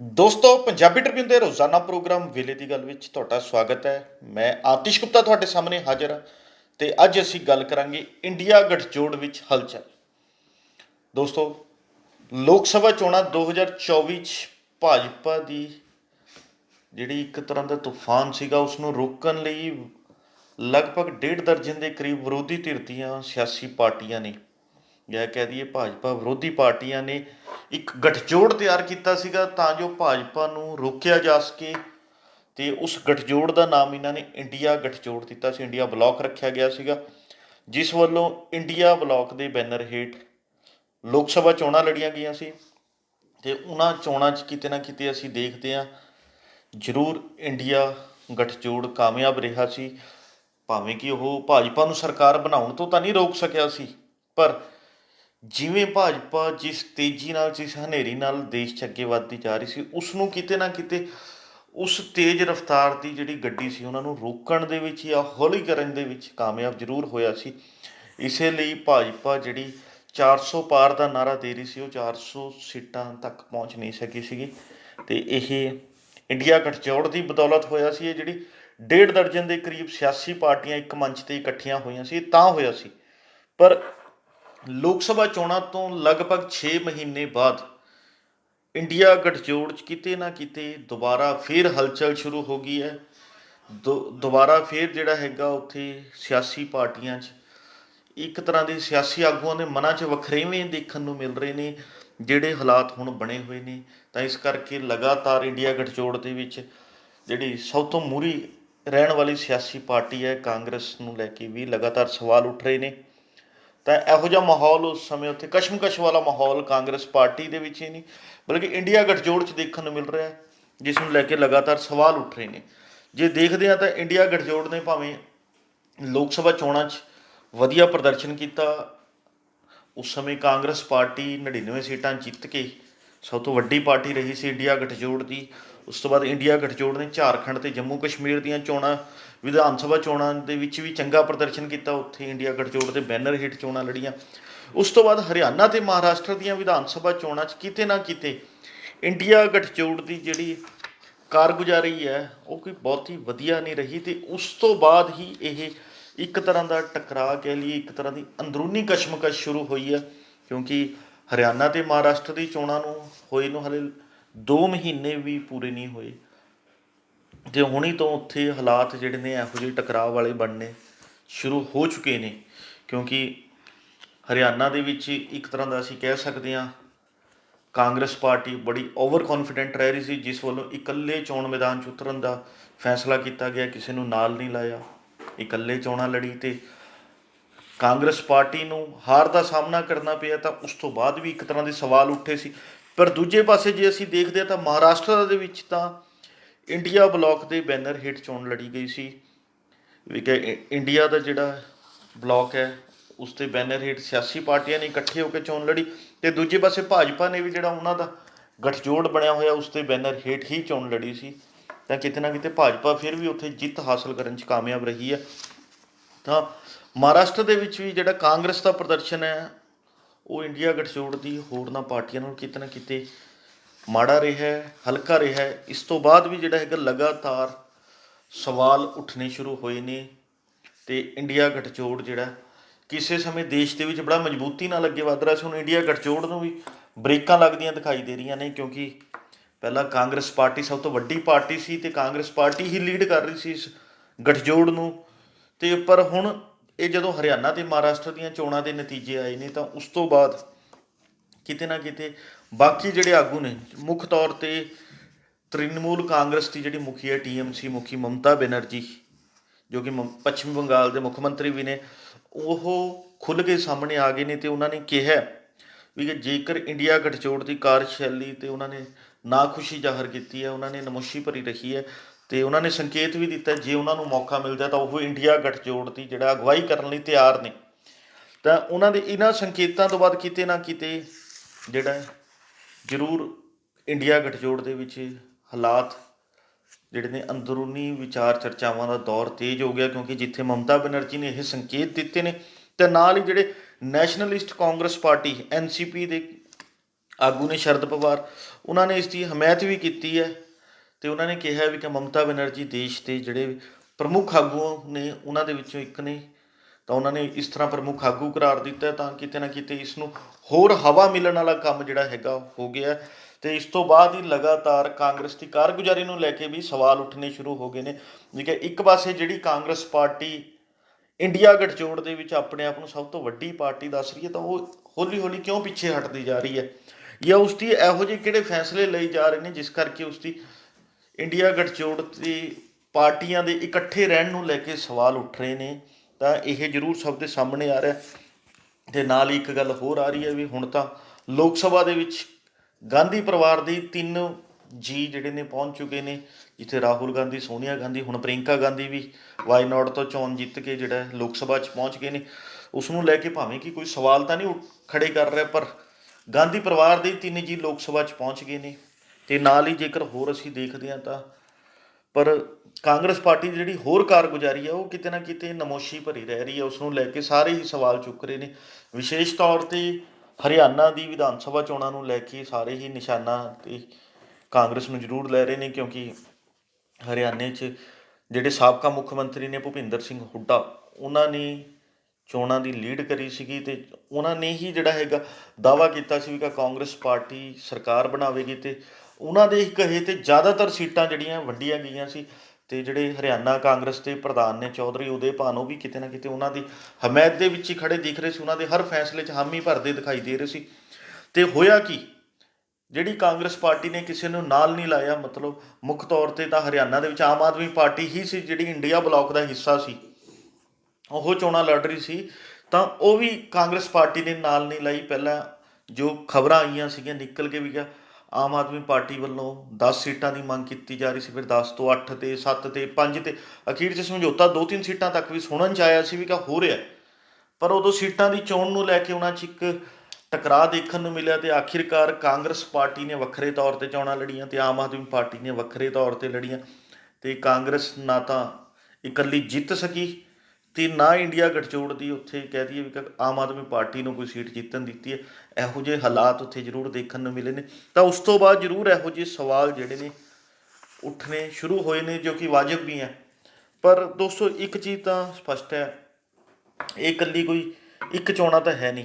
ਦੋਸਤੋ, ਪੰਜਾਬੀ ਟ੍ਰਿਬਿਊਨ ਦੇ ਰੋਜ਼ਾਨਾ ਪ੍ਰੋਗਰਾਮ ਵੇਲੇ ਦੀ ਗੱਲ ਵਿੱਚ ਤੁਹਾਡਾ ਸਵਾਗਤ ਹੈ। ਮੈਂ ਆਤਿਸ਼ ਗੁਪਤਾ ਤੁਹਾਡੇ ਸਾਹਮਣੇ ਹਾਜ਼ਰ ਹਾਂ ਤੇ ਅੱਜ ਅਸੀਂ ਗੱਲ ਕਰਾਂਗੇ ਇੰਡੀਆ ਗਠਜੋੜ ਵਿੱਚ ਹਲਚਲ। ਦੋਸਤੋ, ਲੋਕ ਸਭਾ ਚੋਣਾਂ 2024 ਚ ਭਾਜਪਾ ਦੀ ਜਿਹੜੀ ਇੱਕ ਤਰ੍ਹਾਂ ਦਾ ਤੂਫਾਨ ਸੀਗਾ ਉਸ ਨੂੰ ਰੋਕਣ ਲਈ ਲਗਭਗ ਡੇਢ ਦਰਜਨ ਦੇ ਕਰੀਬ ਵਿਰੋਧੀ ਧਿਰ ਦੀਆਂ ਸਿਆਸੀ ਪਾਰਟੀਆਂ ਨੇ ਜਾਂ ਕਹਿ ਦਈਏ ਭਾਜਪਾ ਵਿਰੋਧੀ ਪਾਰਟੀਆਂ ਨੇ ਇੱਕ ਗਠਜੋੜ ਤਿਆਰ ਕੀਤਾ ਸੀਗਾ, ਤਾਂ ਜੋ ਭਾਜਪਾ ਨੂੰ ਰੋਕਿਆ ਜਾ ਸਕੇ। ਤੇ ਉਸ ਗਠਜੋੜ ਦਾ ਨਾਮ ਇਹਨਾਂ ਨੇ ਇੰਡੀਆ ਗਠਜੋੜ ਦਿੱਤਾ ਸੀ, ਇੰਡੀਆ ਬਲਾਕ ਰੱਖਿਆ ਗਿਆ ਸੀਗਾ। ਜਿਸ ਵੱਲੋਂ ਇੰਡੀਆ ਬਲਾਕ ਦੇ ਬੈਨਰ ਹੇਠ ਲੋਕ ਸਭਾ ਚੋਣਾਂ ਲੜੀਆਂ ਗਈਆਂ ਸੀ। ਤੇ ਉਹਨਾਂ ਚੋਣਾਂ 'ਚ ਕਿਤੇ ਨਾ ਕਿਤੇ ਅਸੀਂ ਦੇਖਦੇ ਹਾਂ, ਜ਼ਰੂਰ ਇੰਡੀਆ ਗਠਜੋੜ ਕਾਮਯਾਬ ਰਿਹਾ ਸੀ। ਭਾਵੇਂ ਕਿ ਉਹ ਭਾਜਪਾ ਨੂੰ ਸਰਕਾਰ ਬਣਾਉਣ ਤੋਂ ਤਾਂ ਨਹੀਂ ਰੋਕ ਸਕਿਆ ਸੀ, ਪਰ ਜਿਵੇਂ ਭਾਜਪਾ ਜਿਸ ਤੇਜ਼ੀ ਨਾਲ, ਜਿਸ ਹਨੇਰੀ ਨਾਲ ਦੇਸ਼ 'ਚ ਅੱਗੇ ਵੱਧਦੀ ਜਾ ਰਹੀ ਸੀ ਉਸ ਨੂੰ ਕਿਤੇ ਨਾ ਕਿਤੇ ਉਸ ਤੇਜ਼ ਰਫ਼ਤਾਰ ਦੀ ਜਿਹੜੀ ਗੱਡੀ ਸੀ, ਉਹਨਾਂ ਨੂੰ ਰੋਕਣ ਦੇ ਵਿੱਚ ਜਾਂ ਹੌਲੀ ਕਰਨ ਦੇ ਵਿੱਚ ਕਾਮਯਾਬ ਜ਼ਰੂਰ ਹੋਇਆ ਸੀ। ਇਸੇ ਲਈ ਭਾਜਪਾ ਜਿਹੜੀ 400 ਪਾਰ ਦਾ ਨਾਰਾ ਦੇ ਰਹੀ ਸੀ, ਉਹ 400 ਸੀਟਾਂ ਤੱਕ ਪਹੁੰਚ ਨਹੀਂ ਸਕੀ ਸੀਗੀ। ਤੇ ਇਹ ਇੰਡੀਆ ਗਠਜੋੜ ਦੀ ਬਦੌਲਤ ਹੋਇਆ ਸੀ। ਇਹ ਜਿਹੜੀ ਡੇਢ ਦਰਜਨ ਦੇ ਕਰੀਬ ਸਿਆਸੀ ਪਾਰਟੀਆਂ ਇੱਕ ਮੰਚ ਤੇ ਇਕੱਠੀਆਂ ਹੋਈਆਂ ਸੀ ਤਾਂ ਹੋਇਆ ਸੀ। ਪਰ ਲੋਕ ਸਭਾ ਚੋਣਾਂ ਤੋਂ ਲਗਭਗ 6 ਮਹੀਨੇ ਬਾਅਦ ਇੰਡੀਆ ਗਠਜੋੜ ਚ ਕਿਤੇ ਨਾ ਕਿਤੇ ਦੁਬਾਰਾ ਫੇਰ ਹਲਚਲ ਸ਼ੁਰੂ ਹੋ ਗਈ ਹੈ। ਦੁ- ਦੁਬਾਰਾ ਫੇਰ ਜਿਹੜਾ ਹੈਗਾ ਉੱਥੇ ਸਿਆਸੀ ਪਾਰਟੀਆਂ 'ਚ ਇੱਕ ਤਰ੍ਹਾਂ ਦੇ ਸਿਆਸੀ ਆਗੂਆਂ ਦੇ ਮਨਾਂ 'ਚ ਵਖਰੇਵੇਂ ਦੇਖਣ ਨੂੰ ਮਿਲ ਰਹੇ ਨੇ, ਜਿਹੜੇ ਹਾਲਾਤ ਹੁਣ ਬਣੇ ਹੋਏ ਨੇ। ਤਾਂ ਇਸ ਕਰਕੇ ਲਗਾਤਾਰ ਇੰਡੀਆ ਗਠਜੋੜ ਦੇ ਵਿੱਚ ਜਿਹੜੀ ਸਭ ਤੋਂ ਮੂਰੀ ਰਹਿਣ ਵਾਲੀ ਸਿਆਸੀ ਪਾਰਟੀ ਹੈ, ਕਾਂਗਰਸ ਨੂੰ ਲੈ ਕੇ ਵੀ ਲਗਾਤਾਰ ਸਵਾਲ ਉੱਠ ਰਹੇ ਨੇ। ਤਾਂ ਇਹੋ ਜਿਹਾ ਮਾਹੌਲ ਉਸ ਸਮੇਂ ਉੱਥੇ ਕਸ਼ਮਕਸ਼ ਵਾਲਾ ਮਾਹੌਲ ਕਾਂਗਰਸ ਪਾਰਟੀ ਦੇ ਵਿੱਚ ਹੀ ਨਹੀਂ, ਬਲਕਿ ਇੰਡੀਆ ਗਠਜੋੜ 'ਚ ਦੇਖਣ ਨੂੰ ਮਿਲ ਰਿਹਾ ਹੈ, ਜਿਸ ਨੂੰ ਲੈ ਕੇ ਲਗਾਤਾਰ ਸਵਾਲ ਉੱਠ ਰਹੇ ਨੇ। ਜੇ ਦੇਖਦੇ ਹਾਂ ਤਾਂ ਇੰਡੀਆ ਗਠਜੋੜ ਨੇ ਭਾਵੇਂ ਲੋਕ ਸਭਾ ਚੋਣਾਂ 'ਚ ਵਧੀਆ ਪ੍ਰਦਰਸ਼ਨ ਕੀਤਾ, ਉਸ ਸਮੇਂ ਕਾਂਗਰਸ ਪਾਰਟੀ 99 ਸੀਟਾਂ ਜਿੱਤ ਕੇ ਸਭ ਤੋਂ ਵੱਡੀ ਪਾਰਟੀ ਰਹੀ ਸੀ ਇੰਡੀਆ ਗਠਜੋੜ ਦੀ, ਉਸ ਤੋਂ ਬਾਅਦ ਇੰਡੀਆ ਗਠਜੋੜ ਨੇ ਝਾਰਖੰਡ ਤੇ ਜੰਮੂ ਕਸ਼ਮੀਰ ਦੀਆਂ ਚੋਣਾਂ ਵਿਧਾਨ ਸਭਾ ਚੋਣਾਂ ਦੇ ਵਿੱਚ ਵੀ ਚੰਗਾ ਪ੍ਰਦਰਸ਼ਨ ਕੀਤਾ, ਉੱਥੇ ਇੰਡੀਆ ਗਠਜੋੜ ਦੇ ਬੈਨਰ ਹੇਠ ਚੋਣਾਂ ਲੜੀਆਂ। ਉਸ ਤੋਂ ਬਾਅਦ ਹਰਿਆਣਾ ਤੇ ਮਹਾਰਾਸ਼ਟਰ ਦੀਆਂ ਵਿਧਾਨ ਸਭਾ ਚੋਣਾਂ 'ਚ ਕਿਤੇ ਨਾ ਕਿਤੇ ਇੰਡੀਆ ਗਠਜੋੜ ਦੀ ਜਿਹੜੀ ਕਾਰਗੁਜ਼ਾਰੀ ਹੈ, ਉਹ ਕੋਈ ਬਹੁਤ ਹੀ ਵਧੀਆ ਨਹੀਂ ਰਹੀ ਤੇ ਉਸ ਤੋਂ ਬਾਅਦ ਹੀ ਇਹ ਇੱਕ ਤਰ੍ਹਾਂ ਦਾ ਟਕਰਾਅ ਕਹਿ ਲਈਏ, ਇੱਕ ਤਰ੍ਹਾਂ ਦੀ ਅੰਦਰੂਨੀ ਕਸ਼ਮਕਸ਼ ਸ਼ੁਰੂ ਹੋਈ ਹੈ, ਕਿਉਂਕਿ ਹਰਿਆਣਾ ਤੇ ਮਹਾਰਾਸ਼ਟਰ ਦੀ ਚੋਣਾਂ ਨੂੰ ਹੋਏ ਨੂੰ ਹਲੇ 2 ਮਹੀਨੇ ਵੀ ਪੂਰੇ ਨਹੀਂ ਹੋਏ। ਤੇ ਹੁਣੀ ਤੋਂ ਉੱਥੇ ਹਾਲਾਤ ਜਿਹੜੇ ਨੇ ਇਹੋ ਜਿਹੇ ਟਕਰਾਅ ਵਾਲੇ ਬਣਨੇ ਸ਼ੁਰੂ ਹੋ ਚੁੱਕੇ ਨੇ, ਕਿਉਂਕਿ ਹਰਿਆਣਾ ਦੇ ਵਿੱਚ ਇੱਕ ਤਰ੍ਹਾਂ ਦਾ ਅਸੀਂ ਕਹਿ ਸਕਦੇ ਹਾਂ, ਕਾਂਗਰਸ ਪਾਰਟੀ ਬੜੀ ਓਵਰ ਕੌਨਫੀਡੈਂਟ ਰਹਿ ਰਹੀ ਸੀ, ਜਿਸ ਵੱਲੋਂ ਇਕੱਲੇ ਚੋਣ ਮੈਦਾਨ 'ਚ ਉਤਰਨ ਦਾ ਫੈਸਲਾ ਕੀਤਾ ਗਿਆ, ਕਿਸੇ ਨੂੰ ਨਾਲ ਨਹੀਂ ਲਾਇਆ, ਇਕੱਲੇ ਚੋਣਾਂ ਲੜੀ ਤੇ ਕਾਂਗਰਸ ਪਾਰਟੀ ਨੂੰ ਹਾਰ ਦਾ ਸਾਹਮਣਾ ਕਰਨਾ ਪਿਆ ਤਾਂ ਉਸ ਤੋਂ ਬਾਅਦ ਵੀ ਇੱਕ ਤਰ੍ਹਾਂ ਦੇ ਸਵਾਲ ਉੱਠੇ ਸੀ। ਪਰ ਦੂਜੇ ਪਾਸੇ ਜੇ ਅਸੀਂ ਦੇਖਦੇ ਹਾਂ ਤਾਂ ਮਹਾਰਾਸ਼ਟਰ ਦੇ ਵਿੱਚ ਤਾਂ ਇੰਡੀਆ ਬਲਾਕ ਦੇ ਬੈਨਰ ਹੇਠ ਚੋਣ ਲੜੀ ਗਈ ਸੀ। ਵੀ ਕਿ ਇੰਡੀਆ ਦਾ ਜਿਹੜਾ ਬਲਾਕ ਹੈ, ਉਸ ਤੇ ਬੈਨਰ ਹੇਠ ਸਿਆਸੀ ਪਾਰਟੀਆਂ ਨੇ ਇਕੱਠੇ ਹੋ ਕੇ ਚੋਣ ਲੜੀ ਤੇ ਦੂਜੇ ਪਾਸੇ ਭਾਜਪਾ ਨੇ ਵੀ ਜਿਹੜਾ ਉਹਨਾਂ ਦਾ ਗਠਜੋੜ ਬਣਿਆ ਹੋਇਆ, ਉਸ ਤੇ ਬੈਨਰ ਹੇਠ ਹੀ ਚੋਣ ਲੜੀ ਸੀ। ਤਾਂ ਕਿਤੇ ਨਾ ਕਿਤੇ ਭਾਜਪਾ ਫਿਰ ਵੀ ਉੱਥੇ ਜਿੱਤ ਹਾਸਲ ਕਰਨ 'ਚ ਕਾਮਯਾਬ ਰਹੀ ਹੈ। ਤਾਂ ਮਹਾਰਾਸ਼ਟਰ ਦੇ ਵਿੱਚ ਵੀ ਜਿਹੜਾ ਕਾਂਗਰਸ ਦਾ ਪ੍ਰਦਰਸ਼ਨ ਹੈ, ਉਹ ਇੰਡੀਆ ਗਠਜੋੜ ਦੀ ਹੋਰਨਾਂ ਪਾਰਟੀਆਂ ਨਾਲੋਂ ਕਿਤੇ ਨਾ ਕਿਤੇ ਮਾੜਾ ਰਿਹਾ ਹੈ, ਹਲਕਾ ਰਿਹਾ ਹੈ, ਇਸ ਤੋਂ ਬਾਅਦ ਵੀ ਜਿਹੜਾ ਹੈਗਾ ਲਗਾਤਾਰ ਸਵਾਲ ਉੱਠਣੇ ਸ਼ੁਰੂ ਹੋਏ ਨੇ ਤੇ ਇੰਡੀਆ ਗਠਜੋੜ ਜਿਹੜਾ ਕਿਸੇ ਸਮੇਂ ਦੇਸ਼ ਦੇ ਵਿੱਚ ਬੜਾ ਮਜ਼ਬੂਤੀ ਨਾਲ ਅੱਗੇ ਵਧ ਰਿਹਾ ਸੀ, ਹੁਣ ਇੰਡੀਆ ਗਠਜੋੜ ਨੂੰ ਵੀ ਬ੍ਰੇਕਾਂ ਲੱਗਦੀਆਂ ਦਿਖਾਈ ਦੇ ਰਹੀਆਂ ਨੇ ਕਿਉਂਕਿ ਪਹਿਲਾਂ ਕਾਂਗਰਸ ਪਾਰਟੀ ਸਭ ਤੋਂ ਵੱਡੀ ਪਾਰਟੀ ਸੀ ਤੇ ਕਾਂਗਰਸ ਪਾਰਟੀ ਹੀ ਲੀਡ ਕਰ ਰਹੀ ਸੀ ਇਸ ਗਠਜੋੜ ਨੂੰ। ਤੇ ਪਰ ਹੁਣ ਇਹ ਜਦੋਂ ਹਰਿਆਣਾ ਤੇ ਮਹਾਰਾਸ਼ਟਰ ਦੀਆਂ ਚੋਣਾਂ ਦੇ ਨਤੀਜੇ ਆਏ ਨੇ ਤਾਂ ਉਸ ਤੋਂ ਬਾਅਦ ਕਿਤੇ ਨਾ ਕਿਤੇ। ਬਾਕੀ ਜਿਹੜੇ ਆਗੂ ਨੇ, ਮੁੱਖ ਤੌਰ ਤੇ ਤ੍ਰਿਣਮੂਲ ਕਾਂਗਰਸ ਦੀ ਜਿਹੜੀ ਮੁਖੀ ਹੈ ਟੀਐਮਸੀ ਮੁਖੀ ਮਮਤਾ ਬੈਨਰਜੀ, ਜੋ ਕਿ ਮ- ਪੱਛਮੀ ਬੰਗਾਲ ਦੇ ਮੁੱਖ ਮੰਤਰੀ ਵੀ ਨੇ, ਉਹ ਖੁੱਲ੍ਹ ਕੇ ਸਾਹਮਣੇ ਆ ਗਏ ਨੇ ਤੇ ਉਹਨਾਂ ਨੇ ਕਿਹਾ ਵੀ ਕਿ ਜੇਕਰ ਇੰਡੀਆ ਗਠਜੋੜ ਦੀ ਕਾਰਜਸ਼ੈਲੀ ਤੇ ਉਹਨਾਂ ਨੇ ਨਾਖੁਸ਼ੀ ਜ਼ਾਹਰ ਕੀਤੀ ਹੈ, ਉਹਨਾਂ ਨੇ ਨਮੋਸ਼ੀ ਭਰੀ ਰੱਖੀ ਹੈ, ਤੇ ਉਹਨਾਂ ਨੇ ਸੰਕੇਤ ਵੀ ਦਿੱਤਾ, ਜੇ ਉਹਨਾਂ ਨੂੰ ਮੌਕਾ ਮਿਲਦਾ ਤਾਂ ਉਹ ਇੰਡੀਆ ਗਠਜੋੜ ਦੀ ਜਿਹੜਾ ਅਗਵਾਈ ਕਰਨ ਲਈ ਤਿਆਰ ਨੇ। ਤਾਂ ਉਹਨਾਂ ਦੇ ਇਹਨਾਂ ਸੰਕੇਤਾਂ ਤੋਂ ਬਾਅਦ ਕਿਤੇ ਨਾ ਕਿਤੇ ਜਿਹੜਾ ਜ਼ਰੂਰ ਇੰਡੀਆ ਗਠਜੋੜ ਦੇ ਵਿੱਚ ਹਾਲਾਤ ਜਿਹੜੇ ਨੇ ਅੰਦਰੂਨੀ ਵਿਚਾਰ ਚਰਚਾਵਾਂ ਦਾ ਦੌਰ ਤੇਜ਼ ਹੋ ਗਿਆ ਕਿਉਂਕਿ ਜਿੱਥੇ ਮਮਤਾ ਬੈਨਰਜੀ ਨੇ ਇਹ ਸੰਕੇਤ ਦਿੱਤੇ ਨੇ ਤੇ ਨਾਲ ਹੀ ਜਿਹੜੇ ਨੈਸ਼ਨਲਿਸਟ ਕਾਂਗਰਸ ਪਾਰਟੀ ਐਨਸੀਪੀ ਦੇ ਆਗੂ ਨੇ ਸ਼ਰਦ ਪਵਾਰ, ਉਹਨਾਂ ਨੇ ਇਸ ਦੀ ਹਮਾਇਤ ਵੀ ਕੀਤੀ ਹੈ ਤੇ ਉਹਨਾਂ ਨੇ ਕਿਹਾ ਵੀ ਕਿ ਮਮਤਾ ਬੈਨਰਜੀ ਦੇਸ਼ ਦੇ ਜਿਹੜੇ ਪ੍ਰਮੁੱਖ ਆਗੂ ਨੇ, ਉਹਨਾਂ ਦੇ ਵਿੱਚੋਂ ਇੱਕ ਨੇ ਤਾਂ ਉਹਨਾਂ ਨੇ ਇਸ ਤਰ੍ਹਾਂ ਪ੍ਰਮੁੱਖ ਆਗੂ ਕਰਾਰ ਦਿੱਤਾ ਤਾਂ ਕਿਤੇ ਨਾ ਕਿਤੇ ਇਸ ਨੂੰ ਹੋਰ ਹਵਾ ਮਿਲਣ ਵਾਲਾ ਕੰਮ ਜਿਹੜਾ ਹੈਗਾ ਹੋ ਗਿਆ ਹੈ। ਤੇ ਇਸ ਤੋਂ ਬਾਅਦ ਹੀ ਲਗਾਤਾਰ ਕਾਂਗਰਸ ਦੀ ਕਾਰਗੁਜ਼ਾਰੀ ਨੂੰ ਲੈ ਕੇ ਵੀ ਸਵਾਲ ਉੱਠਣੇ ਸ਼ੁਰੂ ਹੋ ਗਏ ਨੇ। ਵੀ ਕਿ ਇੱਕ ਪਾਸੇ ਜਿਹੜੀ ਕਾਂਗਰਸ ਪਾਰਟੀ ਇੰਡੀਆ ਗਠਜੋੜ ਦੇ ਵਿੱਚ ਆਪਣੇ ਆਪ ਨੂੰ ਸਭ ਤੋਂ ਵੱਡੀ ਪਾਰਟੀ ਦੱਸ ਰਹੀ ਹੈ ਤਾਂ ਉਹ ਹੌਲੀ ਹੌਲੀ ਕਿਉਂ ਪਿੱਛੇ ਹਟਦੀ ਜਾ ਰਹੀ ਹੈ? ਜਾਂ ਉਸ ਦੀ ਇਹੋ ਜਿਹੇ ਕਿਹੜੇ ਫੈਸਲੇ ਲਈ ਜਾ ਰਹੇ ਨੇ ਜਿਸ ਕਰਕੇ ਉਸ ਦੀ ਇੰਡੀਆ ਗਠਜੋੜ ਦੀ ਪਾਰਟੀਆਂ ਦੇ ਇਕੱਠੇ ਰਹਿਣ ਨੂੰ ਲੈ ਕੇ ਸਵਾਲ ਉੱਠ ਰਹੇ ਨੇ? ਤਾਂ ਇਹ ਜ਼ਰੂਰ ਸਭ ਦੇ ਸਾਹਮਣੇ ਆ ਰਿਹਾ ਤੇ ਨਾਲ ਹੀ ਇੱਕ ਗੱਲ ਹੋਰ ਆ ਰਹੀ ਹੈ ਵੀ ਹੁਣ ਤਾਂ ਲੋਕ ਸਭਾ ਦੇ ਵਿੱਚ ਗਾਂਧੀ ਪਰਿਵਾਰ ਦੇ ਤਿੰਨ ਜੀ ਜਿਹੜੇ ਨੇ ਪਹੁੰਚ ਚੁੱਕੇ ਨੇ, ਜਿੱਥੇ ਰਾਹੁਲ ਗਾਂਧੀ, ਸੋਨੀਆ ਗਾਂਧੀ, ਹੁਣ ਪ੍ਰਿੰਕਾ ਗਾਂਧੀ ਵੀ ਵਾਈ ਤੋਂ ਚੋਣ ਜਿੱਤ ਕੇ ਜਿਹੜਾ ਲੋਕ ਸਭਾ 'ਚ ਪਹੁੰਚ ਗਏ ਨੇ। ਉਸ ਨੂੰ ਲੈ ਕੇ ਭਾਵੇਂ ਕਿ ਕੋਈ ਸਵਾਲ ਤਾਂ ਨਹੀਂ ਉੱਠ- ਖੜੇ ਕਰ ਰਿਹਾ, ਪਰ ਗਾਂਧੀ ਪਰਿਵਾਰ ਦੇ ਤਿੰਨ ਜੀ ਲੋਕ ਸਭਾ 'ਚ ਪਹੁੰਚ ਗਏ ਨੇ। ਤੇ ਨਾਲ ਹੀ ਜੇਕਰ ਹੋਰ ਅਸੀਂ ਦੇਖਦੇ ਹਾਂ ਤਾਂ ਪਰ ਕਾਂਗਰਸ ਪਾਰਟੀ ਦੀ ਜਿਹੜੀ ਹੋਰ ਕਾਰਗੁਜ਼ਾਰੀ ਹੈ ਉਹ ਕਿਤੇ ਨਾ ਕਿਤੇ ਨਮੋਸ਼ੀ ਭਰੀ ਰਹਿ ਰਹੀ ਹੈ ਉਸ ਨੂੰ ਲੈ ਕੇ ਸਾਰੇ ਹੀ ਸਵਾਲ ਚੁੱਕ ਰਹੇ ਨੇ। ਵਿਸ਼ੇਸ਼ ਤੌਰ ਤੇ ਹਰਿਆਣਾ ਦੀ ਵਿਧਾਨ ਸਭਾ ਚੋਣਾਂ ਨੂੰ ਲੈ ਕੇ ਸਾਰੇ ਹੀ ਨਿਸ਼ਾਨਾ ਤੇ ਕਾਂਗਰਸ ਨੂੰ ਜ਼ਰੂਰ ਲੈ ਰਹੇ ਨੇ, ਕਿਉਂਕਿ ਹਰਿਆਣੇ 'ਚ ਜਿਹੜੇ ਸਾਬਕਾ ਮੁੱਖ ਮੰਤਰੀ ਨੇ ਭੁਪਿੰਦਰ ਸਿੰਘ ਹੁੱਡਾ, ਉਹਨਾਂ ਨੇ ਚੋਣਾਂ ਦੀ ਲੀਡ ਕਰੀ ਸੀਗੀ ਤੇ ਉਹਨਾਂ ਨੇ ਹੀ ਜਿਹੜਾ ਹੈਗਾ ਦਾਵਾ ਕੀਤਾ ਸੀ ਵੀ ਕਿ ਕਾਂਗਰਸ ਪਾਰਟੀ ਸਰਕਾਰ ਬਣਾਵੇਗੀ ਤੇ ਉਹਨਾਂ ਦੇ ਕਹੇ ਤੇ ਜ਼ਿਆਦਾਤਰ ਸੀਟਾਂ ਜਿਹੜੀਆਂ ਵੰਡੀਆਂ ਗਈਆਂ ਸੀ ਤੇ ਜਿਹੜੇ ਹਰਿਆਣਾ ਕਾਂਗਰਸ ਦੇ ਪ੍ਰਧਾਨ ਨੇ ਚੌਧਰੀ ਉਦੇ ਭਾਨੋ ਵੀ ਕਿਤੇ ਨਾ ਕਿਤੇ ਉਹਨਾਂ ਦੀ ਹਮਾਇਤ ਦੇ ਵਿੱਚ ਹੀ ਖੜੇ ਦਿਖ ਰਹੇ ਸੀ, ਉਹਨਾਂ ਦੇ ਹਰ ਫੈਸਲੇ 'ਚ ਹਾਮੀ ਭਰਦੇ ਦਿਖਾਈ ਦੇ ਰਹੇ ਸੀ। ਤੇ ਹੋਇਆ ਕੀ? ਜਿਹੜੀ ਕਾਂਗਰਸ ਪਾਰਟੀ ਨੇ ਕਿਸੇ ਨੂੰ ਨਾਲ ਨਹੀਂ ਲਾਇਆ, ਮਤਲਬ ਮੁੱਖ ਤੌਰ ਤੇ ਤਾਂ ਹਰਿਆਣਾ ਦੇ ਵਿੱਚ ਆਮ ਆਦਮੀ ਪਾਰਟੀ ਹੀ ਸੀ, ਜਿਹੜੀ ਇੰਡੀਆ ਬਲਾਕ ਦਾ ਹਿੱਸਾ ਸੀ। ਉਹ ਚੋਣਾਂ ਲੜ ਰਹੀ ਸੀ, ਤਾਂ ਉਹ ਵੀ ਕਾਂਗਰਸ ਪਾਰਟੀ ਨੇ ਨਾਲ ਨਹੀਂ ਲਾਈ। ਪਹਿਲਾਂ ਜੋ ਖਬਰਾਂ ਆਈਆਂ ਸੀਗੀਆਂ, ਨਿਕਲ ਕੇ ਵੀ ਗਿਆ। ਆਮ ਆਦਮੀ ਪਾਰਟੀ ਵੱਲੋਂ 10 ਸੀਟਾਂ ਦੀ ਮੰਗ ਕੀਤੀ ਜਾ ਰਹੀ ਸੀ, ਫਿਰ 10 ਤੋਂ 8 ਤੇ 7 ਤੇ 5 ਤੇ ਅਖੀਰ 'ਚ ਸਮਝੌਤਾ ਦੋ ਤਿੰਨ ਸੀਟਾਂ ਤੱਕ ਵੀ ਸੁਣਨ 'ਚ ਆਇਆ ਸੀ ਵੀ ਕਾ ਹੋ ਰਿਹਾ ਪਰ ਉਦੋਂ ਸੀਟਾਂ ਦੀ ਚੋਣ ਨੂੰ ਲੈ ਕੇ ਉਹਨਾਂ 'ਚ ਇੱਕ ਟਕਰਾਅ ਦੇਖਣ ਨੂੰ ਮਿਲਿਆ ਤੇ ਆਖਿਰਕਾਰ ਕਾਂਗਰਸ ਪਾਰਟੀ ਨੇ ਵੱਖਰੇ ਤੌਰ ਤੇ ਚੋਣਾਂ ਲੜੀਆਂ ਤੇ ਆਮ ਆਦਮੀ ਪਾਰਟੀ ਨੇ ਵੱਖਰੇ ਤੌਰ ਤੇ ਲੜੀਆਂ ਤੇ ਕਾਂਗਰਸ ਨਾ ਤਾਂ ਇਕੱਲੀ ਜਿੱਤ ਸਕੀ ਤੇ ਨਾ ਇੰਡੀਆ ਗਠਜੋੜ ਦੀ ਉੱਥੇ ਕਹਿ ਦਈਏ ਵੀ ਕਿ ਆਮ ਆਦਮੀ ਪਾਰਟੀ ਨੂੰ ਕੋਈ ਸੀਟ ਜਿੱਤਣ ਦਿੱਤੀ ਹੈ। ਇਹੋ ਜਿਹੇ ਹਾਲਾਤ ਉੱਥੇ ਜ਼ਰੂਰ ਦੇਖਣ ਨੂੰ ਮਿਲੇ ਨੇ। ਤਾਂ ਉਸ ਤੋਂ ਬਾਅਦ ਜ਼ਰੂਰ ਇਹੋ ਜਿਹੇ ਸਵਾਲ ਜਿਹੜੇ ਨੇ ਉੱਠਣੇ ਸ਼ੁਰੂ ਹੋਏ ਨੇ, ਜੋ ਕਿ ਵਾਜਬ ਵੀ ਹੈ। ਪਰ ਦੋਸਤੋ, ਇੱਕ ਚੀਜ਼ ਤਾਂ ਸਪਸ਼ਟ ਹੈ। ਇਹ ਇਕੱਲੀ ਕੋਈ ਇੱਕ ਚੋਣਾਂ ਤਾਂ ਹੈ ਨਹੀਂ।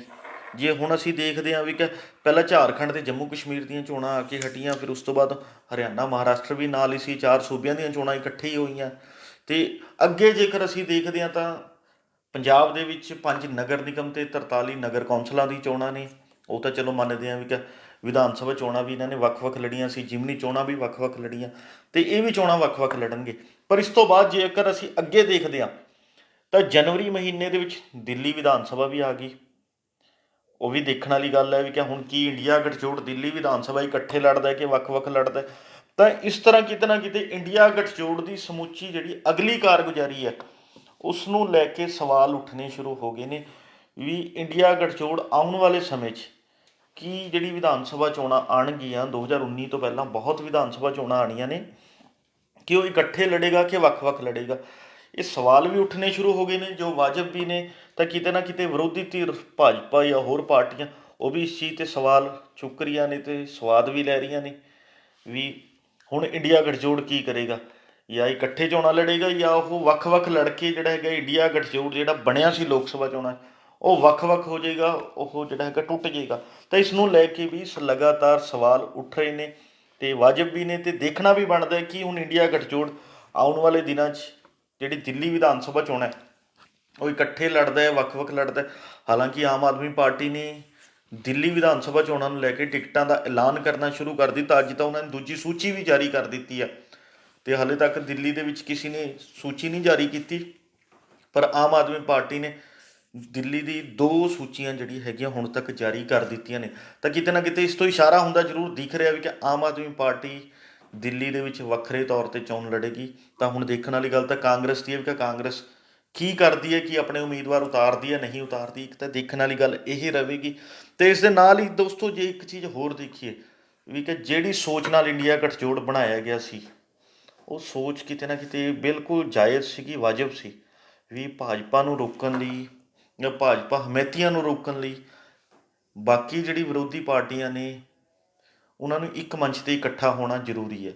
ਜੇ ਹੁਣ ਅਸੀਂ ਦੇਖਦੇ ਹਾਂ ਵੀ ਕਿ ਪਹਿਲਾਂ ਝਾਰਖੰਡ ਤੇ ਜੰਮੂ ਕਸ਼ਮੀਰ ਦੀਆਂ ਚੋਣਾਂ ਆ ਕੇ ਹਟੀਆਂ, ਫਿਰ ਉਸ ਤੋਂ ਬਾਅਦ ਹਰਿਆਣਾ, ਮਹਾਰਾਸ਼ਟਰ ਵੀ ਨਾਲ ਹੀ ਸੀ। ਚਾਰ ਸੂਬਿਆਂ ਦੀਆਂ ਚੋਣਾਂ ਇਕੱਠੇ ਹੀ ਹੋਈਆਂ। ਤੇ ਅੱਗੇ ਜੇਕਰ ਅਸੀਂ ਦੇਖਦੇ ਹਾਂ ਤਾਂ ਪੰਜਾਬ ਦੇ ਵਿੱਚ ਪੰਜ ਨਗਰ ਨਿਗਮ ਤੇ 43 ਨਗਰ ਕੌਂਸਲਾਂ ਦੀ ਚੋਣਾਂ ਨੇ। ਉਹ ਤਾਂ ਚਲੋ ਮੰਨਦੇ ਹਾਂ ਵੀ ਕਿ ਵਿਧਾਨ ਸਭਾ ਚੋਣਾਂ ਵੀ ਇਹਨਾਂ ਨੇ ਵੱਖ-ਵੱਖ ਲੜੀਆਂ ਸੀ, ਜਿਮਨੀ ਚੋਣਾਂ ਵੀ ਵੱਖ-ਵੱਖ ਲੜੀਆਂ ਤੇ ਇਹ ਵੀ ਚੋਣਾਂ ਵੱਖ-ਵੱਖ ਲੜਨਗੇ। ਪਰ ਇਸ ਤੋਂ ਬਾਅਦ ਜੇਕਰ ਅਸੀਂ ਅੱਗੇ ਦੇਖਦੇ ਹਾਂ ਤਾਂ ਜਨਵਰੀ ਮਹੀਨੇ ਦੇ ਵਿੱਚ ਦਿੱਲੀ ਵਿਧਾਨ ਸਭਾ ਵੀ ਆ ਗਈ। ਉਹ ਵੀ ਦੇਖਣ ਵਾਲੀ ਗੱਲ ਹੈ ਵੀ ਕਿ ਹੁਣ ਕੀ ਇੰਡੀਆ ਗਠਜੋੜ ਦਿੱਲੀ ਵਿਧਾਨ ਸਭਾ ਇਕੱਠੇ ਲੜਦਾ ਹੈ ਕਿ ਵੱਖ-ਵੱਖ ਲੜਦਾ ਹੈ। ਤਾਂ ਇਸ ਤਰ੍ਹਾਂ ਕਿਤੇ ਨਾ ਕਿਤੇ ਇੰਡੀਆ ਗਠਜੋੜ ਦੀ ਸਮੁੱਚੀ ਜਿਹੜੀ ਅਗਲੀ ਕਾਰਗੁਜ਼ਾਰੀ ਹੈ, ਉਸ ਨੂੰ ਲੈ ਕੇ ਸਵਾਲ ਉੱਠਣੇ ਸ਼ੁਰੂ ਹੋ ਗਏ ਨੇ ਵੀ ਇੰਡੀਆ ਗਠਜੋੜ ਆਉਣ ਵਾਲੇ ਸਮੇਂ 'ਚ ਕੀ ਜਿਹੜੀ ਵਿਧਾਨ ਸਭਾ ਚੋਣਾਂ ਆਣਗੀਆਂ 2019 ਤੋਂ ਪਹਿਲਾਂ ਬਹੁਤ ਵਿਧਾਨ ਸਭਾ ਚੋਣਾਂ ਆਣੀਆਂ ਨੇ, ਕਿ ਉਹ ਇਕੱਠੇ ਲੜੇਗਾ ਕਿ ਵੱਖ-ਵੱਖ ਲੜੇਗਾ? ਇਹ ਸਵਾਲ ਵੀ ਉੱਠਣੇ ਸ਼ੁਰੂ ਹੋ ਗਏ ਨੇ, ਜੋ ਵਾਜਬ ਵੀ ਨੇ, ਤਾਂ ਕਿਤੇ ਨਾ ਕਿਤੇ ਵਿਰੋਧੀ ਧਿਰ ਭਾਜਪਾ ਜਾਂ ਹੋਰ ਪਾਰਟੀਆਂ, ਉਹ ਵੀ ਇਸ ਚੀਜ਼ ਤੇ ਸਵਾਲ ਚੁੱਕ ਰਹੀਆਂ ਨੇ ਤੇ ਸਵਾਦ ਵੀ ਲੈ ਰਹੀਆਂ ਨੇ ਵੀ ਹੁਣ ਇੰਡੀਆ ਗਠਜੋੜ ਕੀ ਕਰੇਗਾ? ਜਾਂ ਇਕੱਠੇ ਚੋਣਾਂ ਲੜੇਗਾ ਜਾਂ ਉਹ ਵੱਖ-ਵੱਖ ਲੜ ਕੇ ਜਿਹੜਾ ਹੈਗਾ ਇੰਡੀਆ ਗਠਜੋੜ ਜਿਹੜਾ ਬਣਿਆ ਸੀ ਲੋਕ ਸਭਾ ਚੋਣਾਂ ਉਹ ਵੱਖ-ਵੱਖ ਹੋ ਜਾਏਗਾ, ਉਹ ਜਿਹੜਾ ਹੈਗਾ ਟੁੱਟ ਜਾਏਗਾ। ਤਾਂ ਇਸ ਨੂੰ ਲੈ ਕੇ ਵੀ ਸ- ਲਗਾਤਾਰ ਸਵਾਲ ਉੱਠ ਰਹੇ ਨੇ ਤੇ ਵਾਜਬ ਵੀ ਨੇ ਤੇ ਦੇਖਣਾ ਵੀ ਬਣਦਾ ਹੈ ਕਿ ਹੁਣ ਇੰਡੀਆ ਗਠਜੋੜ ਆਉਣ ਵਾਲੇ ਦਿਨਾਂ 'ਚ ਜਿਹੜੀ ਦਿੱਲੀ ਵਿਧਾਨ ਸਭਾ ਚੋਣ ਹੈ, ਉਹ ਇਕੱਠੇ ਲੜਦਾ ਹੈ, ਵੱਖ-ਵੱਖ ਲੜਦਾ ਹੈ। ਹਾਲਾਂਕਿ ਆਮ ਆਦਮੀ ਪਾਰਟੀ ਨੇ ਦਿੱਲੀ ਵਿਧਾਨ ਸਭਾ ਚੋਣਾਂ ਨੂੰ ਲੈ ਕੇ ਟਿਕਟਾਂ ਦਾ ਐਲਾਨ ਕਰਨਾ ਸ਼ੁਰੂ ਕਰ ਦਿੱਤਾ। ਅੱਜ ਤਾਂ ਉਹਨਾਂ ਨੇ ਦੂਜੀ ਸੂਚੀ ਵੀ ਜਾਰੀ ਕਰ ਦਿੱਤੀ ਹੈ ਤੇ ਹਾਲੇ ਤੱਕ ਦਿੱਲੀ ਦੇ ਵਿੱਚ ਕਿਸੇ ਨੇ ਸੂਚੀ ਨਹੀਂ ਜਾਰੀ ਕੀਤੀ, ਪਰ ਆਮ ਆਦਮੀ ਪਾਰਟੀ ਨੇ ਦਿੱਲੀ ਦੀ ਦੋ ਸੂਚੀਆਂ ਜਿਹੜੀ ਹੈਗੀਆਂ ਹੁਣ ਤੱਕ ਜਾਰੀ ਕਰ ਦਿੱਤੀਆਂ ਨੇ। ਤਾਂ ਕਿਤੇ ਨਾ ਕਿਤੇ ਇਸ ਤੋਂ ਇਸ਼ਾਰਾ ਹੁੰਦਾ ਜ਼ਰੂਰ ਦਿਖ ਰਿਹਾ ਵੀ ਕਿ ਆਮ ਆਦਮੀ ਪਾਰਟੀ ਦਿੱਲੀ ਦੇ ਵਿੱਚ ਵੱਖਰੇ ਤੌਰ ਤੇ ਚੋਣ ਲੜੇਗੀ। ਤਾਂ ਹੁਣ ਦੇਖਣ ਵਾਲੀ ਗੱਲ ਤਾਂ ਕਾਂਗਰਸ ਦੀ ਹੈ ਵੀ ਕਿ ਕਾਂਗਰਸ ਕੀ ਕਰਦੀ ਹੈ, ਕਿ ਆਪਣੇ ਉਮੀਦਵਾਰ ਉਤਾਰਦੀ ਹੈ, ਨਹੀਂ ਉਤਾਰਦੀ। ਇੱਕ ਤਾਂ ਦੇਖਣ ਵਾਲੀ ਗੱਲ ਇਹ ਰਹੇਗੀ ਤੇ ਇਸ ਦੇ ਨਾਲ ਹੀ ਦੋਸਤੋ ਜੇ ਇੱਕ ਚੀਜ਼ ਹੋਰ ਦੇਖੀਏ ਵੀ ਕਿ ਜਿਹੜੀ ਸੋਚ ਨਾਲ ਇੰਡੀਆ ਗਠਜੋੜ ਬਣਾਇਆ ਗਿਆ ਸੀ, ਉਹ ਸੋਚ ਕਿਤੇ ਨਾ ਕਿਤੇ ਬਿਲਕੁਲ ਜਾਇਜ਼ ਸੀਗੀ, ਵਾਜਬ ਸੀ। ਵੀ ਭਾਜਪਾ ਨੂੰ ਰੋਕਣ ਲਈ ਜਾਂ ਭਾਜਪਾ ਹਮੈਤੀਆਂ ਨੂੰ ਰੋਕਣ ਲਈ ਬਾਕੀ ਜਿਹੜੀ ਵਿਰੋਧੀ ਪਾਰਟੀਆਂ ਨੇ, ਉਹਨਾਂ ਨੂੰ ਇੱਕ ਮੰਚ ਤੇ ਇਕੱਠਾ ਹੋਣਾ ਜ਼ਰੂਰੀ ਹੈ।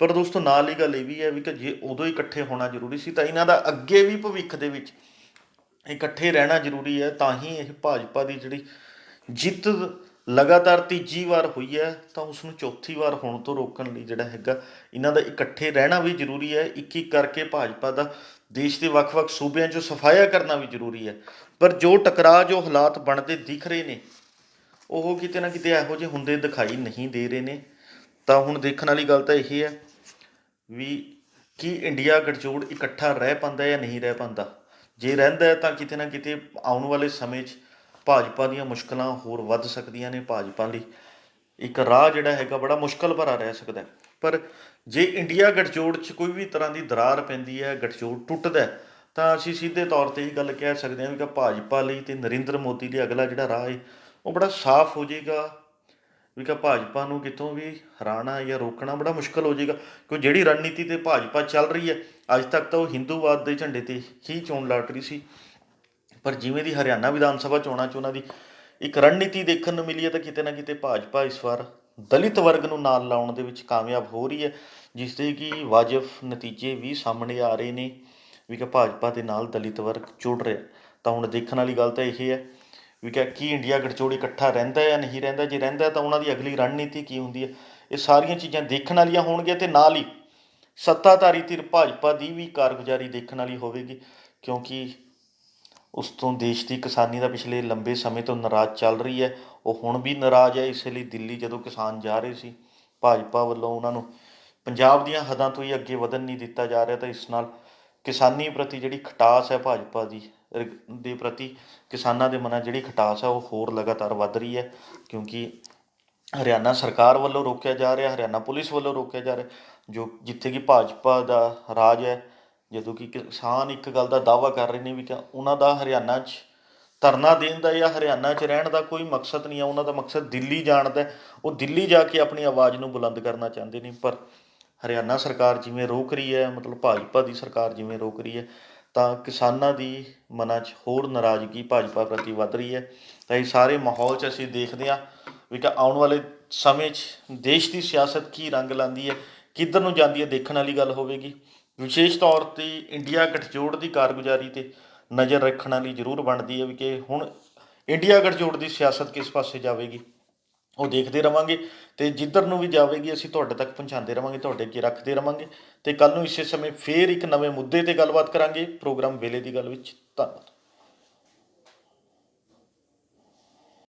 ਪਰ ਦੋਸਤੋ ਨਾਲ ਹੀ ਗੱਲ ਇਹ ਵੀ ਹੈ ਵੀ ਕਿ ਜੇ ਉਦੋਂ ਇਕੱਠੇ ਹੋਣਾ ਜ਼ਰੂਰੀ ਸੀ ਤਾਂ ਇਹਨਾਂ ਦਾ ਅੱਗੇ ਵੀ ਭਵਿੱਖ ਦੇ ਵਿੱਚ ਇਕੱਠੇ ਰਹਿਣਾ ਜ਼ਰੂਰੀ ਹੈ, ਤਾਂ ਹੀ ਇਹ ਭਾਜਪਾ ਦੀ ਜਿਹੜੀ ਜਿੱਤ ਲਗਾਤਾਰ ਤੀਜੀ ਵਾਰ ਹੋਈ ਹੈ, ਤਾਂ ਉਸ ਨੂੰ ਚੌਥੀ ਵਾਰ ਹੋਣ ਤੋਂ ਰੋਕਣ ਲਈ ਜਿਹੜਾ ਹੈਗਾ, ਇਹਨਾਂ ਦਾ ਇਕੱਠੇ ਰਹਿਣਾ ਵੀ ਜ਼ਰੂਰੀ ਹੈ ਇੱਕ ਇੱਕ ਕਰਕੇ ਭਾਜਪਾ ਦਾ ਦੇਸ਼ ਦੇ ਵੱਖ-ਵੱਖ ਸੂਬਿਆਂ 'ਚੋਂ ਸਫਾਇਆ ਕਰਨਾ ਵੀ ਜ਼ਰੂਰੀ ਹੈ। ਪਰ ਜੋ ਟਕਰਾਅ, ਜੋ ਹਾਲਾਤ ਬਣਦੇ ਦਿਖ ਰਹੇ ਨੇ, ਉਹ ਕਿਤੇ ਨਾ ਕਿਤੇ ਇਹੋ ਜਿਹੇ ਹੁੰਦੇ ਦਿਖਾਈ ਨਹੀਂ ਦੇ ਰਹੇ ਨੇ। ਤਾਂ ਹੁਣ ਦੇਖਣ ਵਾਲੀ ਗੱਲ ਤਾਂ ਇਹ ਹੈ ਵੀ ਕੀ ਇੰਡੀਆ ਗਠਜੋੜ ਇਕੱਠਾ ਰਹਿ ਪਾਉਂਦਾ ਜਾਂ ਨਹੀਂ ਰਹਿ ਪਾਉਂਦਾ। ਜੇ ਰਹਿੰਦਾ ਤਾਂ ਕਿਤੇ ਨਾ ਕਿਤੇ ਆਉਣ ਵਾਲੇ ਸਮੇਂ 'ਚ ਭਾਜਪਾ ਦੀਆਂ ਮੁਸ਼ਕਲਾਂ ਹੋਰ ਵੱਧ ਸਕਦੀਆਂ ਨੇ ਭਾਜਪਾ ਲਈ। ਇੱਕ ਰਾਹ ਜਿਹੜਾ ਹੈਗਾ ਬੜਾ ਮੁਸ਼ਕਲ ਭਰਾ ਰਹਿ ਸਕਦਾ ਪਰ ਜੇ ਇੰਡੀਆ ਗਠਜੋੜ 'ਚ ਕੋਈ ਵੀ ਤਰ੍ਹਾਂ ਦੀ ਦਰਾਰ ਪੈਂਦੀ ਹੈ, ਗਠਜੋੜ ਟੁੱਟਦਾ ਤਾਂ ਅਸੀਂ ਸਿੱਧੇ ਤੌਰ ਤੇ ਇਹ ਗੱਲ ਕਹਿ ਸਕਦੇ ਹਾਂ ਵੀ ਕਿ ਭਾਜਪਾ ਲਈ ਤੇ ਨਰਿੰਦਰ ਮੋਦੀ ਲਈ ਅਗਲਾ ਜਿਹੜਾ ਰਾਹ ਹੈ, ਉਹ ਬੜਾ ਸਾਫ਼ ਹੋ ਜਾਏਗਾ। ਵੀ ਕਿ ਭਾਜਪਾ ਨੂੰ ਕਿਤੋਂ ਵੀ ਹਰਾਣਾ ਜਾਂ ਰੋਕਣਾ ਬੜਾ ਮੁਸ਼ਕਲ ਹੋ ਜਾਏਗਾ। ਕਿਉਂ ਜਿਹੜੀ ਰਣਨੀਤੀ ਤੇ ਭਾਜਪਾ ਚੱਲ ਰਹੀ ਹੈ, ਅੱਜ ਤੱਕ ਤਾਂ ਉਹ ਹਿੰਦੂਵਾਦ ਦੇ ਝੰਡੇ ਤੇ ਹੀ ਚੋਣ ਲੜ ਰਹੀ ਸੀ। ਪਰ ਜਿਵੇਂ ਦੀ ਹਰਿਆਣਾ ਵਿਧਾਨ ਸਭਾ ਚੋਣਾਂ 'ਚ ਉਹਨਾਂ ਦੀ ਇੱਕ ਰਣਨੀਤੀ ਦੇਖਣ ਨੂੰ ਮਿਲੀ ਹੈ, ਤਾਂ ਕਿਤੇ ਨਾ ਕਿਤੇ ਭਾਜਪਾ ਇਸ ਵਾਰ ਦਲਿਤ ਵਰਗ ਨੂੰ ਨਾਲ ਲਾਉਣ ਦੇ ਵਿੱਚ ਕਾਮਯਾਬ ਹੋ ਰਹੀ ਹੈ, ਜਿਸ ਦੇ ਕਿ ਵਾਜਬ ਨਤੀਜੇ ਵੀ ਸਾਹਮਣੇ ਆ ਰਹੇ ਨੇ, ਵੀ ਕਿ ਭਾਜਪਾ ਦੇ ਨਾਲ ਦਲਿਤ ਵਰਗ ਜੁੜ ਰਿਹਾ ਤਾਂ ਹੁਣ ਦੇਖਣ ਵਾਲੀ ਗੱਲ ਤਾਂ ਇਹ ਹੈ ਵੀ ਕਿ ਕੀ ਇੰਡੀਆ ਗਠਜੋੜ ਇਕੱਠਾ ਰਹਿੰਦਾ ਹੈ ਜਾਂ ਨਹੀਂ ਰਹਿੰਦਾ, ਜੇ ਰਹਿੰਦਾ ਤਾਂ ਉਹਨਾਂ ਦੀ ਅਗਲੀ ਰਣਨੀਤੀ ਕੀ ਹੁੰਦੀ ਹੈ? ਇਹ ਸਾਰੀਆਂ ਚੀਜ਼ਾਂ ਦੇਖਣ ਵਾਲੀਆਂ ਹੋਣਗੀਆਂ ਤੇ ਨਾਲ ਹੀ ਸੱਤਾਧਾਰੀ ਧਿਰ ਭਾਜਪਾ ਦੀ ਵੀ ਕਾਰਗੁਜ਼ਾਰੀ ਦੇਖਣ ਵਾਲੀ ਹੋਵੇਗੀ, ਕਿਉਂਕਿ ਉਸ ਤੋਂ ਦੇਸ਼ ਦੀ ਕਿਸਾਨੀ ਦਾ ਪਿਛਲੇ ਲੰਬੇ ਸਮੇਂ ਤੋਂ ਨਾਰਾਜ਼ ਚੱਲ ਰਹੀ ਹੈ। ਉਹ ਹੁਣ ਵੀ ਨਾਰਾਜ਼ ਹੈ। ਇਸੇ ਲਈ ਦਿੱਲੀ ਜਦੋਂ ਕਿਸਾਨ ਜਾ ਰਹੇ ਸੀ, ਭਾਜਪਾ ਵੱਲੋਂ ਉਹਨਾਂ ਨੂੰ ਪੰਜਾਬ ਦੀਆਂ ਹੱਦਾਂ ਤੋਂ ਹੀ ਅੱਗੇ ਵਧਣ ਨਹੀਂ ਦਿੱਤਾ ਜਾ ਰਿਹਾ ਤਾਂ ਇਸ ਨਾਲ ਕਿਸਾਨੀ ਪ੍ਰਤੀ ਜਿਹੜੀ ਖਟਾਸ ਹੈ ਭਾਜਪਾ ਦੀ ਦੇ ਪ੍ਰਤੀ ਕਿਸਾਨਾਂ ਦੇ ਮਨਾਂ ਜਿਹੜੀ ਖਟਾਸ ਹੈ ਉਹ ਹੋਰ ਲਗਾਤਾਰ ਵੱਧ ਰਹੀ ਹੈ ਕਿਉਂਕਿ ਹਰਿਆਣਾ ਸਰਕਾਰ ਵੱਲੋਂ ਰੋਕਿਆ ਜਾ ਰਿਹਾ, ਹਰਿਆਣਾ ਪੁਲਿਸ ਵੱਲੋਂ ਰੋਕਿਆ ਜਾ ਰਿਹਾ ਜੋ ਜਿੱਥੇ ਕਿ ਭਾਜਪਾ ਦਾ ਰਾਜ ਹੈ ਜਦੋਂ ਕਿ ਕਿਸਾਨ ਇੱਕ ਗੱਲ ਦਾ ਦਾਅਵਾ ਕਰ ਰਹੇ ਨੇ ਵੀ ਕਿ ਉਹਨਾਂ ਦਾ ਹਰਿਆਣਾ 'ਚ ਧਰਨਾ ਦੇਣ ਦਾ ਜਾਂ ਹਰਿਆਣਾ 'ਚ ਰਹਿਣ ਦਾ ਕੋਈ ਮਕਸਦ ਨਹੀਂ ਆ, ਉਹਨਾਂ ਦਾ ਮਕਸਦ ਦਿੱਲੀ ਜਾਣ ਦਾ ਉਹ ਦਿੱਲੀ ਜਾ ਕੇ ਆਪਣੀ ਆਵਾਜ਼ ਨੂੰ ਬੁਲੰਦ ਕਰਨਾ ਚਾਹੁੰਦੇ ਨੇ, ਪਰ ਹਰਿਆਣਾ ਸਰਕਾਰ ਜਿਵੇਂ ਰੋਕ ਰਹੀ ਹੈ, ਮਤਲਬ ਭਾਜਪਾ ਦੀ ਸਰਕਾਰ ਜਿਵੇਂ ਰੋਕ ਰਹੀ ਹੈ, ਤਾਂ ਕਿਸਾਨਾਂ ਦੀ ਮਨਾਂ 'ਚ ਹੋਰ ਨਾਰਾਜ਼ਗੀ ਭਾਜਪਾ ਪ੍ਰਤੀ ਵੱਧ ਰਹੀ ਹੈ। ਤਾਂ ਇਹ ਸਾਰੇ ਮਾਹੌਲ 'ਚ ਅਸੀਂ ਦੇਖਦੇ ਹਾਂ ਵੀ ਕਿ ਆਉਣ ਵਾਲੇ ਸਮੇਂ 'ਚ ਦੇਸ਼ ਦੀ ਸਿਆਸਤ ਕੀ ਰੰਗ ਲਾਂਦੀ ਹੈ, ਕਿੱਧਰ ਨੂੰ ਜਾਂਦੀ ਹੈ, ਦੇਖਣ ਵਾਲੀ ਗੱਲ ਹੋਵੇਗੀ। ਵਿਸ਼ੇਸ਼ ਤੌਰ ਤੇ ਇੰਡੀਆ ਗਠਜੋੜ ਦੀ ਕਾਰਗੁਜ਼ਾਰੀ ਤੇ ਨਜ਼ਰ ਰੱਖਣ ਵਾਲੀ ਜ਼ਰੂਰ ਬਣਦੀ ਹੈ ਵੀ ਕਿ ਹੁਣ ਇੰਡੀਆ ਗਠਜੋੜ ਦੀ ਸਿਆਸਤ ਕਿਸ ਪਾਸੇ ਜਾਵੇਗੀ, ਉਹ ਦੇਖਦੇ ਰਵਾਂਗੇ ਤੇ ਜਿੱਧਰ ਨੂੰ ਵੀ ਜਾਵੇਗੀ, ਅਸੀਂ ਤੁਹਾਡੇ ਤੱਕ ਪਹੁੰਚਾਉਂਦੇ ਰਵਾਂਗੇ, ਤੁਹਾਡੇ ਅੱਗੇ ਰੱਖਦੇ ਰਵਾਂਗੇ ਤੇ ਕੱਲ ਨੂੰ ਇਸੇ ਸਮੇਂ ਫੇਰ ਇੱਕ ਨਵੇਂ ਮੁੱਦੇ ਤੇ ਗੱਲਬਾਤ ਕਰਾਂਗੇ। ਪ੍ਰੋਗਰਾਮ ਵੇਲੇ ਦੀ ਗੱਲ ਵਿੱਚ ਧੰਨਵਾਦ।